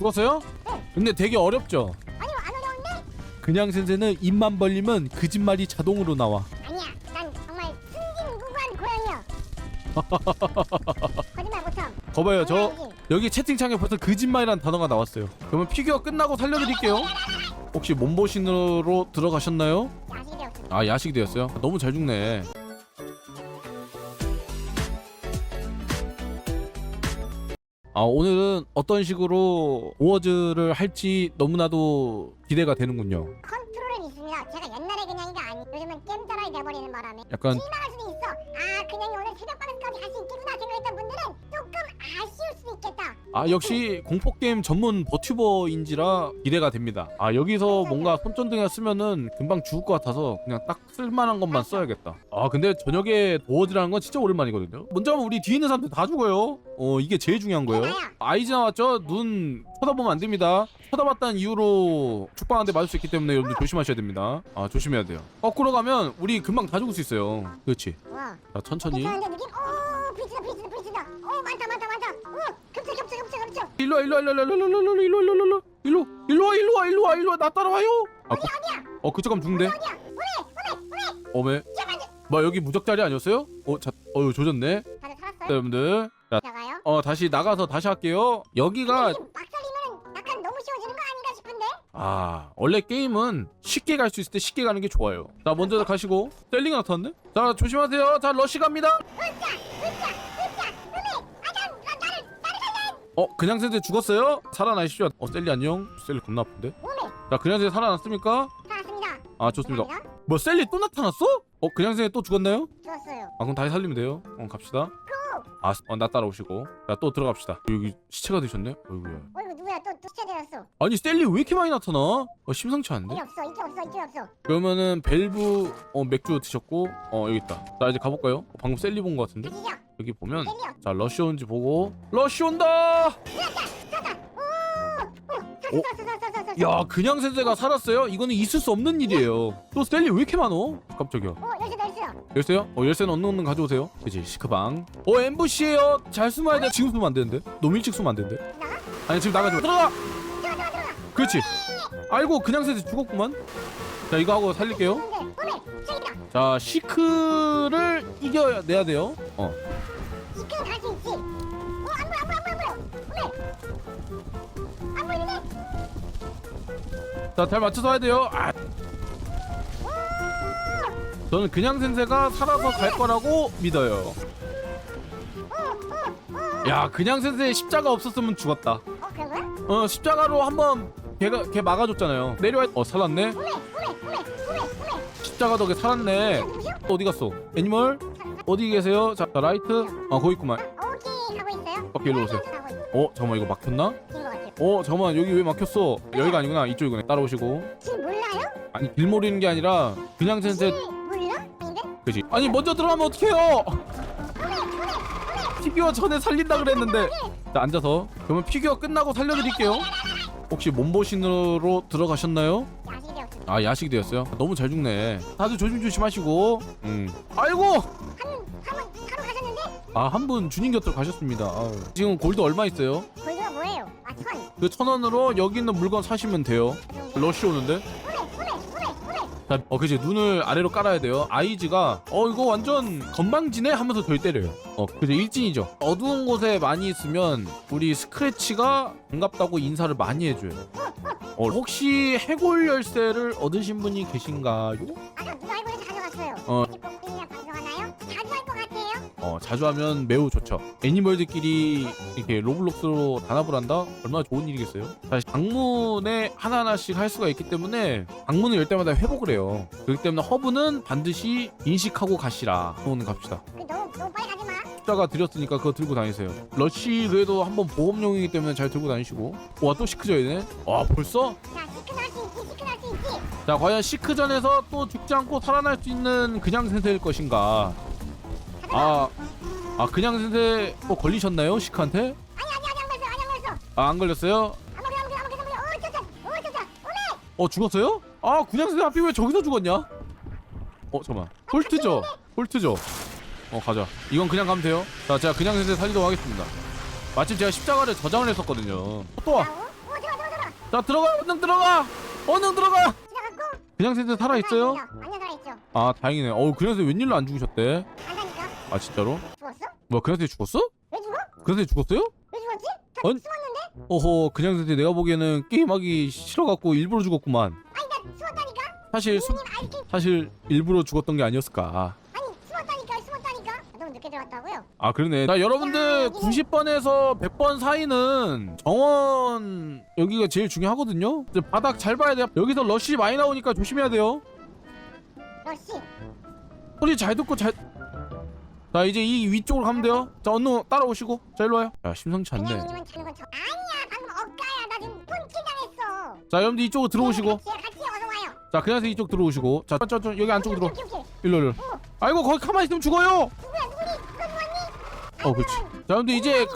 죽었어요? 근데 되게 어렵죠? 아니 안 어려운데? 그냥 센세는 입만 벌리면 그 거짓말이 자동으로 나와 아니야 난 정말 순진무구한 고양이야 거짓말 못함 거봐요 저 고양이지. 여기 채팅창에 벌써 거짓말이라는 단어가 나왔어요 그러면 피규어 끝나고 살려드릴게요 혹시 몸보신으로 들어가셨나요? 야식이 되었어 아 야식이 되었어요? 너무 잘 죽네 아 오늘은 어떤 식으로 오어즈를 할지 너무나도 기대가 되는군요. 컨트롤은 있습니다 제가 옛날에 그냥이가 아니 요즘은 게임자라이 돼버리는 바람에 약간 실망할 수도 있어. 아 그냥이 오늘 새벽 반응까지 할 수 있겠구나 생각했던 분들은 조금 아쉬울 수도 있겠다. 아 역시 공포게임 전문 버튜버인지라 기대가 됩니다. 아 여기서 뭔가 손전등에 쓰면은 금방 죽을 것 같아서 그냥 딱 쓸만한 것만 써야겠다. 아 근데 저녁에 도어즈라는 건 진짜 오랜만이거든요. 먼저 하면 우리 뒤에 있는 사람들 다 죽어요. 어 이게 제일 중요한 거예요. 아이즈 나왔죠? 눈 쳐다보면 안 됩니다. 쳐다봤다는 이유로 죽방한테 맞을 수 있기 때문에 여러분들 조심하셔야 됩니다. 아 조심해야 돼요. 거꾸로 가면 우리 금방 다 죽을 수 있어요. 그렇지. 자 천천히. 괜찮은데 일로 와 일로 와 일로 와 일로 와 일로 와 일로 와 일로 와 일로 일로 와 일로 와 일로 와 일로 와 나 따라와요. 아, 거, 어 그쪽 가면 죽는데. 어메 뭐 여기 무적 자리 아니었어요? 어 자, 어유 조졌네. 다들 살았어요? 여러분들. 자, 어 다시 나가서 다시 할게요. 여기가 선생님, 아 원래 게임은 쉽게 갈 수 있을 때 쉽게 가는 게 좋아요. 자 먼저 가시고 셀링 나타났네. 자 조심하세요. 자 러시 갑니다. 어 그냥 센세 죽었어요? 살아나십시오. 어 셀리 안녕. 셀리 겁나 아픈데. 자 그냥 센세 살아났습니까? 살았습니다 아 좋습니다. 뭐 셀리 또 나타났어? 어 그냥 센세 또 죽었나요? 좋았어요 아 그럼 다시 살리면 돼요. 어 갑시다. 아, 어, 나 따라오시고. 자, 또 들어갑시다. 여기 시체가 되셨네? 어이구야. 어 되었어 아니, 셀리 왜 이렇게 많이 나타나? 어, 심상치 않은데? 인기 없어 인기 없어 인기 없어 그러면은 벨브 어 맥주 드셨고 어 여기 있다. 자 이제 가볼까요? 어, 방금 셀리 본 것 같은데 가시죠 여기 보면 셀리요 자 러쉬 온지 보고 러쉬 온다. 찾아 오오 오. 샀어 샀어 샀어 샀어 야 그냥 센세가 살았어요? 이거는 있을 수 없는 일이에요. 또 셀리 왜 이렇게 많어? 깜짝이야. 오 열쇠 열쇠요 열쇠요? 어 열쇠는 얻는 얻는 가져오세요. 그지 시크방. 어 엠부시에요. 잘 숨어야 돼. 지금 숨으면 안 되는데. 너무 일찍 숨으면 안 되는데. 나가 아니 지금 나가지 마. 들어가. 그렇지. 아이고 그냥 센세 죽었구만. 자 이거 하고 살릴게요. 자 시크를 이겨내야 돼요. 어. 시크는 갈수 있지 어안 보여 안 보여 안 보여 안 보여 몸에 안 보이는데 자, 잘 맞춰서 해야 돼요. 아. 저는 그냥 센세가 살아서 갈 거라고 믿어요. 야, 그냥 센세 십자가 없었으면 죽었다. 어 그런 거야? 어, 십자가로 한번 걔가 걔 막아줬잖아요. 내려와. 어, 살았네. 십자가 덕에 살았네. 어디 갔어? 애니멀 어디 계세요? 자, 자, 라이트. 아, 거기 있구만. 오케이, 일로 오세요. 어, 잠깐만 이거 막혔나? 어, 잠깐만 여기 왜 막혔어? 여기가 아니구나. 이쪽이구나. 따라오시고. 길 몰라요? 아니 길 모르는 게 아니라 그냥 센세 길 몰라? 아닌데? 그지? 아니 먼저 들어가면 어떡해요? 피규어 전에 살린다 그랬는데 자 앉아서 그러면 피규어 끝나고 살려드릴게요 혹시 몸보신으로 들어가셨나요? 야식이 아 야식이 되었어요? 너무 잘 죽네. 다들 조심조심 하시고. 음. 아이고! 한한번 하루 가셨는데? 아 한 분 주님 곁으로 가셨습니다. 아유. 지금 골드 얼마 있어요? 골드가 뭐예요? 아 천. 그 천 원으로 여기 있는 물건 사시면 돼요. 러쉬 오는데 자, 어, 그지 눈을 아래로 깔아야 돼요. 아이즈가 어 이거 완전 건방지네 하면서 덜 때려요. 어, 그지 일진이죠. 어두운 곳에 많이 있으면 우리 스크래치가 반갑다고 인사를 많이 해줘요. 어, 혹시 해골 열쇠를 얻으신 분이 계신가요? 아까 누가 있어 가져갔어요 어. 자주 하면 매우 좋죠. 애니멀들끼리 이렇게 로블록스로 단합을 한다? 얼마나 좋은 일이겠어요? 사실 방문에 하나하나씩 할 수가 있기 때문에 방문을 열 때마다 회복을 해요. 그렇기 때문에 허브는 반드시 인식하고 가시라. 오늘 갑시다. 그 너무 너무 빨리 가지 마 숫자가 드렸으니까 그거 들고 다니세요. 러쉬 그래도 한번 보험용이기 때문에 잘 들고 다니시고. 와 또 시크전이네. 와 벌써? 자, 시큰 할수 있지, 시큰 할수 있지. 자 과연 시크전에서 또 죽지 않고 살아날 수 있는 그냥 센세일 것인가? 아, 아 그냥 센세 또 걸리셨나요 시크한테? 아니, 아니, 아니, 안 걸렸어, 아니, 안 걸렸어. 아 안 걸렸어요? 안 걸려, 안 걸려, 안 걸려, 안 걸려. 어, 쩌쩌, 어, 쩌쩌. 오메! 어 죽었어요? 아 그냥 센세 하필 왜 저기서 죽었냐? 어 잠깐만 홀트죠? 홀트죠? 어 가자. 이건 그냥 가면 돼요. 자 제가 그냥 센세 살리도록 하겠습니다. 마침 제가 십자가를 저장을 했었거든요. 또 와. 나오? 오, 자 들어가 얼른 들어가 얼른 들어가 지나갔고. 그냥 센터 살아 있어요? 완전 살아있죠. 아 다행이네 어우 그냥 센터 웬일로 안 죽으셨대 안다니까. 아 진짜로? 죽었어? 뭐 그냥 죽었어? 왜 죽어? 그냥 죽었어요? 왜 죽었지? 다 아니- 숨었는데? 어허 그냥 센터 내가 보기에는 게임하기 싫어갖고 일부러 죽었구만 아니 나 숨었다니까. 사실 수, 님 아이키 사실 일부러 죽었던 게 아니었을까 아니 숨었다니까 숨었다니까. 아, 너무 늦게 들어갔다고요? 아 그러네 자 여러분들 90번에서 100번 사이는 정원 여기가 제일 중요하거든요 이제 바닥 잘 봐야 돼요 여기서 러쉬 많이 나오니까 조심해야 돼요 러시. 소리 잘 듣고 잘. 자 이제 이 위쪽으로 가면 돼요. 자 언노 따라오시고. 자 일로 와요. 야 심상치 않네. 그냥님은 차는 건 저. 아니야 방금 엇가야. 나 지금 폰킬 당했어. 자 여러분들 이쪽으로 들어오시고. 같이 같이 어서 와요. 자 그냥 이쪽 들어오시고. 자 저 저 여기 안쪽으로 들어. 오케이, 오케이, 오케이. 일로 일로. 아이고 거기 가만히 있으면 죽어요. 누구야 누구니? 누가 누웠니? 어 그렇지. 자 여러분들 이제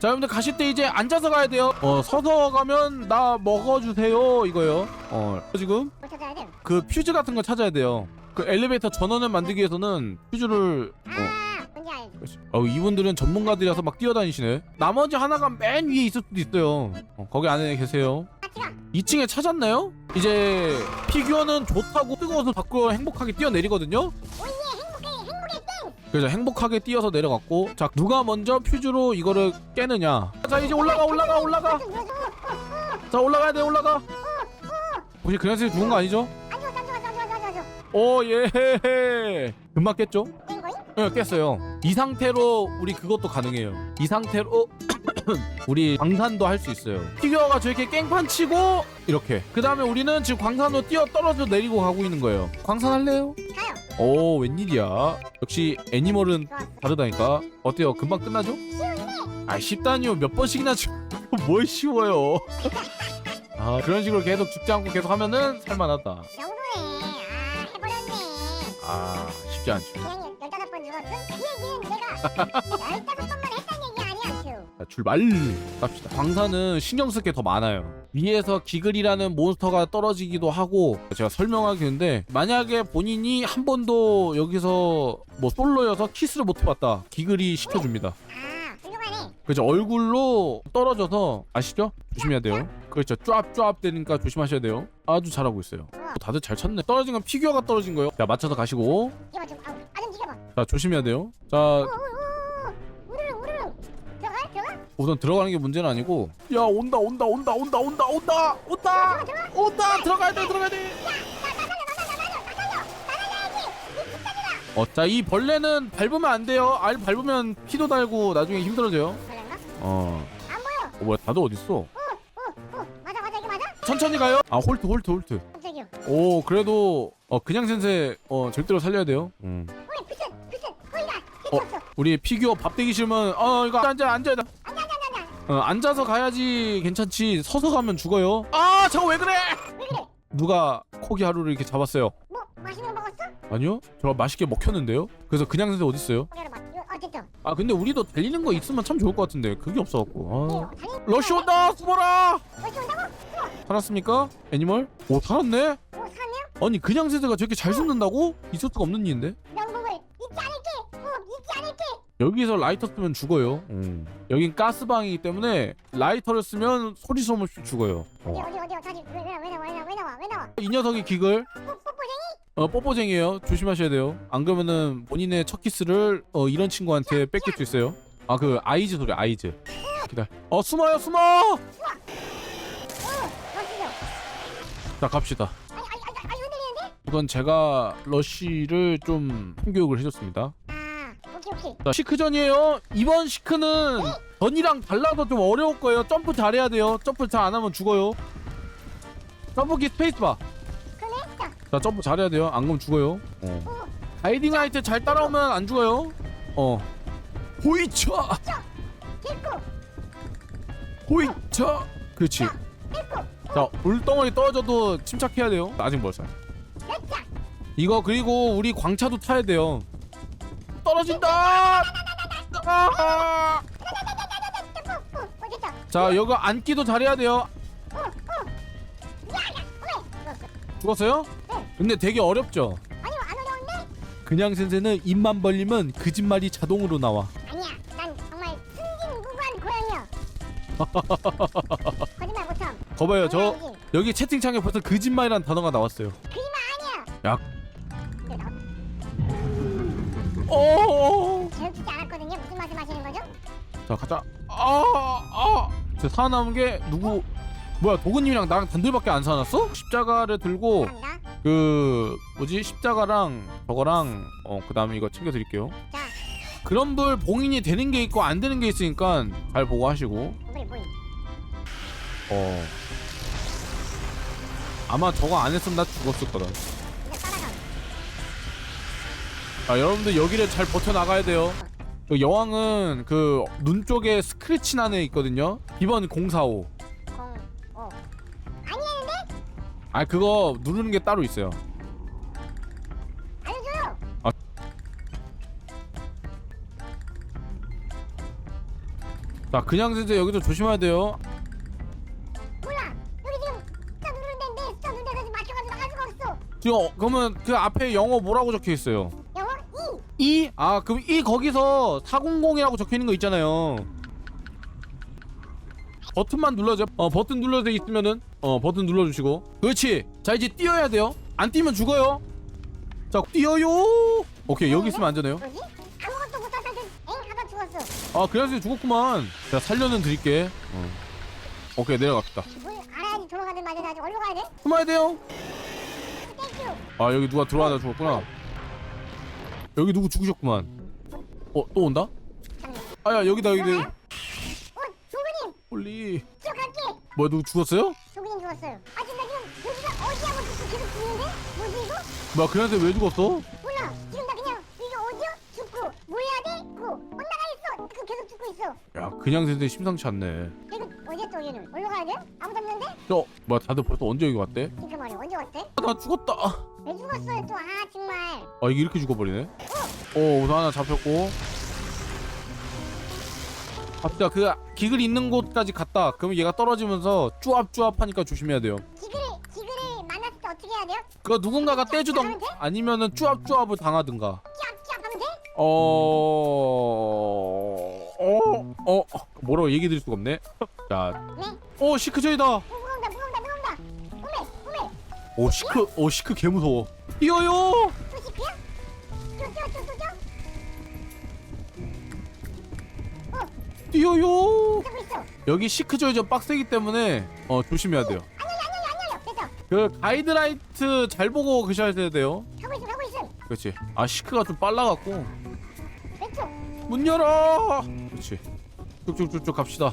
자 여러분들 가실 때 이제 앉아서 가야 돼요. 어 서서 가면 나 먹어주세요 이거요. 어 지금 뭐 찾아야 돼? 그 퓨즈 같은 거 찾아야 돼요. 그 엘리베이터 전원을 만들기 위해서는 퓨즈를 어. 어, 이분들은 전문가들이라서 막 뛰어다니시네. 나머지 하나가 맨 위에 있을 수도 있어요. 어, 거기 안에 계세요. 같이 가. 2층에 찾았나요? 이제 피규어는 좋다고 뜨거워서 밖으로 행복하게 뛰어내리거든요. 오예. 그래서 행복하게 뛰어서 내려갔고, 자 누가 먼저 퓨즈로 이거를 깨느냐? 자 이제 올라가 올라가 올라가. 어, 어. 자 올라가야 돼 올라가. 혹시 그냥 서 죽은 거 아니죠? 안 죽었어 안 죽었어 안 죽었어 안 죽었어. 오 예. 금방 깼죠? 예, 깼어요. 이 상태로 우리 그것도 가능해요. 이 상태로 우리 광산도 할 수 있어요. 피규어가 저렇게 깽판 치고 이렇게. 그 다음에 우리는 지금 광산으로 뛰어 떨어져 내리고 가고 있는 거예요. 광산 할래요? 가요. 오 웬일이야. 역시 애니멀은. 다르다니까. 어때요? 금방 끝나죠? 아 쉽다니요. 몇 번씩이나 죽. 뭘 쉬워요? 아 그런 식으로 계속 죽지 않고 계속 하면은 살만하다. 영도네. 아 해버렸네. 아 쉽지 않죠. 그냥? 그 얘기는 내가 열다섯 번만 했다는 얘기 아니야 큐. 자, 출발 갑시다 광산은 신경 쓸 게 더 많아요 위에서 기글이라는 몬스터가 떨어지기도 하고 제가 설명하겠는데 만약에 본인이 한 번도 여기서 뭐 솔로여서 키스를 못 해봤다 기글이 시켜줍니다 아. 그래서 얼굴로 떨어져서 아시죠? 조심해야 돼요. 그렇죠. 쫙쫙 되니까 조심하셔야 돼요. 아주 잘하고 있어요. 다들 잘 찾네. 떨어진 건 피규어가 떨어진 거예요. 자 맞춰서 가시고. 이거 좀 아우 아좀 지켜봐. 자 조심해야 돼요. 자. 우르릉. 들어가 들어가. 우선 들어가는 게 문제는 아니고. 야 온다 온다 온다 온다 온다 온다 온다! 온다! 들어가야 돼 들어가야 돼 어자 이 벌레는 밟으면 안 돼요. 알 밟으면 피도 달고 나중에 힘들어져요? 어, 안 보여. 어 뭐야 다들 어딨어 오오 맞아 맞아 이게 맞아? 천천히 가요 아 홀트 홀트 홀트 깜짝이야. 오 그래도 어 그냥 센세 어 절대로 살려야 돼요 음. 오이 피스 피스 거기가 어. 우리 피규어 밥 되기 싫으면 어 이거 앉아 앉아 앉아 앉아 앉아 앉아. 어, 앉아서 가야지 괜찮지 서서 가면 죽어요 아 저거 왜 그래 왜 그래? 누가 코기 하루를 이렇게 잡았어요 뭐 맛있는 거 먹었어? 아니요 저 맛있게 먹혔는데요 그래서 그냥 센세 어딨어요 거기로 맛. 아 근데 우리도 달리는 거 있으면 참 좋을 것 같은데 그게 없어갖고 아. 러쉬 온다 온다고? 살았습니까 애니멀 오 살았네 오 살았네요? 아니 그냥 세대가 저렇게 잘 숨는다고 있을 수가 없는 일인데 명복을 잊지 않을게. 어 잊지 않을게. 여기서 라이터 쓰면 죽어요 음. 여긴 가스방이기 때문에 라이터를 쓰면 소리 소음 없이 죽어요 어디 어. 어디 어디 다시 왜, 왜, 왜 나와 왜 나와 왜 나와 왜 나와? 이 녀석이 기글 뽀- 뽀뽀쟁이? 어 뽀뽀쟁이에요. 조심하셔야 돼요. 안 그러면은 본인의 첫 키스를 어 이런 친구한테 뺏길 수 있어요. 아 그 아이즈 소리 아이즈. 기다려. 어 숨어요 숨어. 자 갑시다. 아니? 우선 제가 러쉬를 좀 교육을 해줬습니다. 아 오케이 오케이. 자 시크전이에요. 이번 시크는 전이랑 달라서 좀 어려울 거예요. 점프 잘해야 돼요. 점프 잘 안 하면 죽어요. 점프기 스페이스바? 자. 자 점프 잘해야 돼요 안 그러면 죽어요 어. 오. 가이딩 라이트 잘 따라오면 안 죽어요 어 호이차 호이차 그렇지 자 물덩어리 떨어져도 침착해야 돼요 아직 멀어요. 이거 그리고 우리 광차도 타야 돼요 떨어진다 아! 어 어. 자 여기 앉기도 잘해야 돼요. 죽었어요? 근데 되게 어렵죠 아니 안 어려운데? 그냥 센세는 입만 벌리면 거짓말이 자동으로 나와 아니야. 난 정말 승진무구한 고양이야. 거짓말 못함. 거봐요 저 장난 아니지? 여기 채팅창에 벌써 거짓말이라는 단어가 나왔어요 거짓말 아니야. 야. 이거 나- 어. 듣지 않았거든요. 무슨 말씀하시는 거죠? 자 가자. 아아. 제 살아남은 게 누구? 뭐야 도구님이랑 나랑 단둘밖에 안 살아났어? 십자가를 들고 감사합니다. 그 뭐지 십자가랑 저거랑 어 그다음에 이거 챙겨드릴게요. 자, 그런 불 봉인이 되는 게 있고 안 되는 게 있으니까 잘 보고 하시고. 어. 아마 저거 안 했으면 나 죽었을 거다. 아 여러분들 여기를 잘 버텨 나가야 돼요. 그 여왕은 그 눈 쪽에 스크래치 난 애 있거든요. 비번 045. 아 그거 누르는 게 따로 있어요. 알려줘요. 자 그냥 세대 여기도 조심해야 돼요. 몰라. 여기 지금 숫자 누르는 데인데 숫자 누르는 데서 맞춰가지고 나갈 수가 없어. 지금 어, 그러면 그 앞에 영어 뭐라고 적혀 있어요? 영어 이. 이? 아 그럼 이 거기서 400이라고 적혀 있는 거 있잖아요. 버튼만 눌러줘. 어 버튼 눌러져 있으면은 어 버튼 눌러주시고. 그렇지. 자 이제 뛰어야 돼요. 안 뛰면 죽어요. 자 뛰어요. 오케이 여기 있으면 안전해요. 뭐지? 아무것도 못하다가 엥 하다 죽었어. 아 그래서 죽었구만. 제가 살려는 드릴게. 어. 오케이 내려갑시다. 뭘 알아야지 돌아가는 말이야. 아직 어디로 가야 돼? 숨어야 돼요. 땡큐. 아 여기 누가 들어와다 죽었구나. 여기 누구 죽으셨구만. 어 또 온다? 아야 여기다 여기. 어, 조근님, 홀리. 저 갈게. 뭐야 누구 죽었어요? 조근님 죽었어요. 아 지금 나 지금 여기가 어디야? 뭐 계속 계속 죽는데? 뭐지 이거? 뭐야 그한테 왜 죽었어? 몰라. 지금 나 그냥 이거 어디야? 죽고 뭐 해야 돼? 고 혼나가 있어. 그 계속 죽고 있어. 야 그냥 세대 심상치 않네. 이거 어디야 또 여기는? 어디로 가야 돼? 아무도 없는데? 저 뭐야 다들 벌써 언제 여기 왔대? 그러니까 말이야. 언제 왔대? 아, 나 죽었다. 아 왜 죽었어요 또? 아 정말. 이게 이렇게 죽어버리네. 어 우선 하나 잡혔고. 갑시다 그 기글 있는 곳까지 갔다. 그럼 얘가 떨어지면서 쭈압쭈압 하니까 조심해야 돼요. 기그를 기그를 만났을 때 어떻게 해야 돼요? 그거 누군가가 떼주던 아니면은 쭈압쭈압을 당하든가. 하면 돼? 어... 어... 어... 뭐라고 얘기 드릴 수가 없네. 자, 네. 오 시크저이다. 오 무거운다 무거운다 무거운다. 오메 오메. 오 시크, 오 시크 개 무서워. 뛰어요. 또 시크야? 또또또또 또? 뛰어요. 여기 시크저이 좀 빡세기 때문에 어 조심해야 돼요. 됐어. 그 가이드라이트 잘 보고 그셔야 돼요. 하고 있음 하고 있음. 그렇지. 아 시크가 좀 빨라갖고 왼쪽. 문 열어. 그렇지. 쭉쭉쭉쭉 갑시다.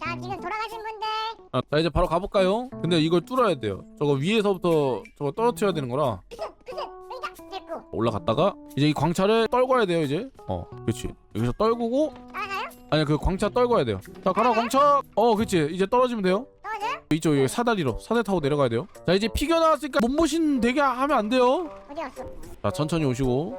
자 지금 돌아가신 분들. 아, 자 이제 바로 가볼까요? 근데 이걸 뚫어야 돼요. 저거 위에서부터 저거 떨어뜨려야 되는 거라 그스 그스 여기다. 됐고. 올라갔다가 이제 이 광차를 떨궈야 돼요 이제. 어, 그렇지. 여기서 떨구고? 아니 그 광차 떨궈야 돼요. 자 가라 광차. 어, 그렇지. 이제 떨어지면 돼요. 떨어져요? 이쪽 여기 사다리로 사다리 타고 내려가야 돼요. 자 이제 피겨 나왔으니까 몸보신 되게 하면 안 돼요. 어디 갔어? 자 천천히 오시고.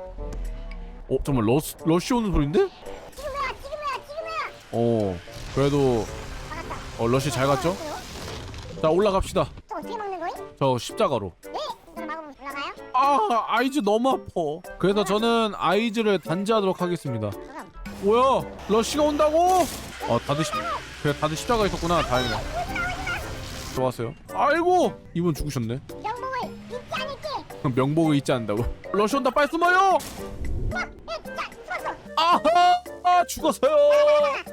어 정말 러시 러시 오는 소린데? 지금이야 지금이야 지금이야. 어 그래도 막았다. 어 러시 잘 갔죠? 자 올라갑시다. 또 어떻게 먹는 거임? 저 십자가로. 네. 이걸 막으면 올라가요? 아 아이즈 너무 아파. 그래서 저는 아이즈를 단지하도록 하겠습니다. 뭐야 러시가 온다고? 어 다들 십 그래 다들 십자가 있었구나 다행이다. 좋았어요. 아이고 이분 죽으셨네. 명목을 잊지 않을게. 명복을 잊지 않는다고. 러시 온다 빨리 숨어요. 와, 에, 자, 숨었어. 아하 아 죽었어요. 나가.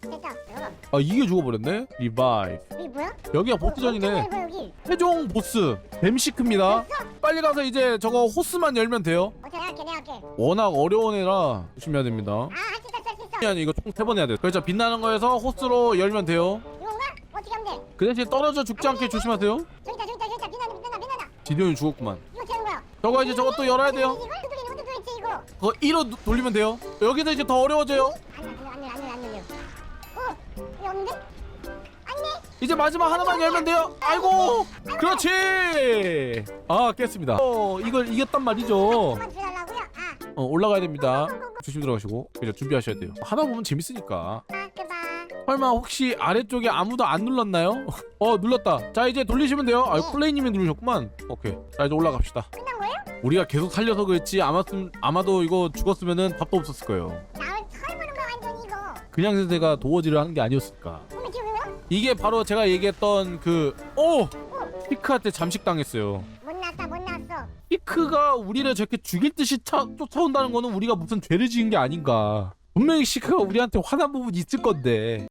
됐다. 여러분, 아 이게 죽어버렸네. 리바이브. 여기 뭐야? 여기가 보스전이네. 이거 여기. 최종 보스 뱀시크입니다. 빨리 가서 이제 저거 호스만 열면 돼요. 오케이, 내가 할게, 내가 할게. 워낙 어려운 애라 조심해야 됩니다. 아, 할 수. 아니 이거 총 세 번 해야 돼. 그래서 빛나는 거에서 호스로 열면 돼요. 이건가? 어떻게 하면 돼? 그 대신 떨어져 죽지 않게 조심하세요. 저기다, 저기다, 저기다. 빛나다, 빛나다, 빛나다. 지디온이 죽었구만. 이거 되는 거야. 저거 이제 저것도 열어야 돼요. 이거 돌리는 어떻게 돌리지 이거? 그거 1호 돌리면 돼요. 여기서 이제 더 어려워져요. 안 열려, 안 열려, 안 열려, 안 열려. 어, 이거 없는데? 아니네. 이제 마지막 하나만 열면 돼요. 아이고, 그렇지. 아 깼습니다. 어 이걸 이겼단 말이죠. 아, 어 올라가야 됩니다. 조심 들어가시고 이제 준비하셔야 돼요. 하다 보면 재밌으니까. 설마 혹시 아래쪽에 아무도 안 눌렀나요? 어 눌렀다. 자 이제 돌리시면 돼요. 아 플레이님이 누르셨구만. 오케이. 자 이제 올라갑시다. 끝난 거예요? 우리가 계속 살려서 그랬지 아마도 아마도 이거 죽었으면은 답도 없었을 거예요. 나를 처음 보는 거 완전 이거. 그냥 세대가 도어지를 하는 게 아니었을까. 어머, 지금 뭐야? 이게 바로 제가 얘기했던 그 오! 피크한테 잠식당했어요. 시크가 우리를 저렇게 죽일 듯이 차, 쫓아온다는 거는 우리가 무슨 죄를 지은 게 아닌가. 분명히 시크가 우리한테 화난 부분이 있을 건데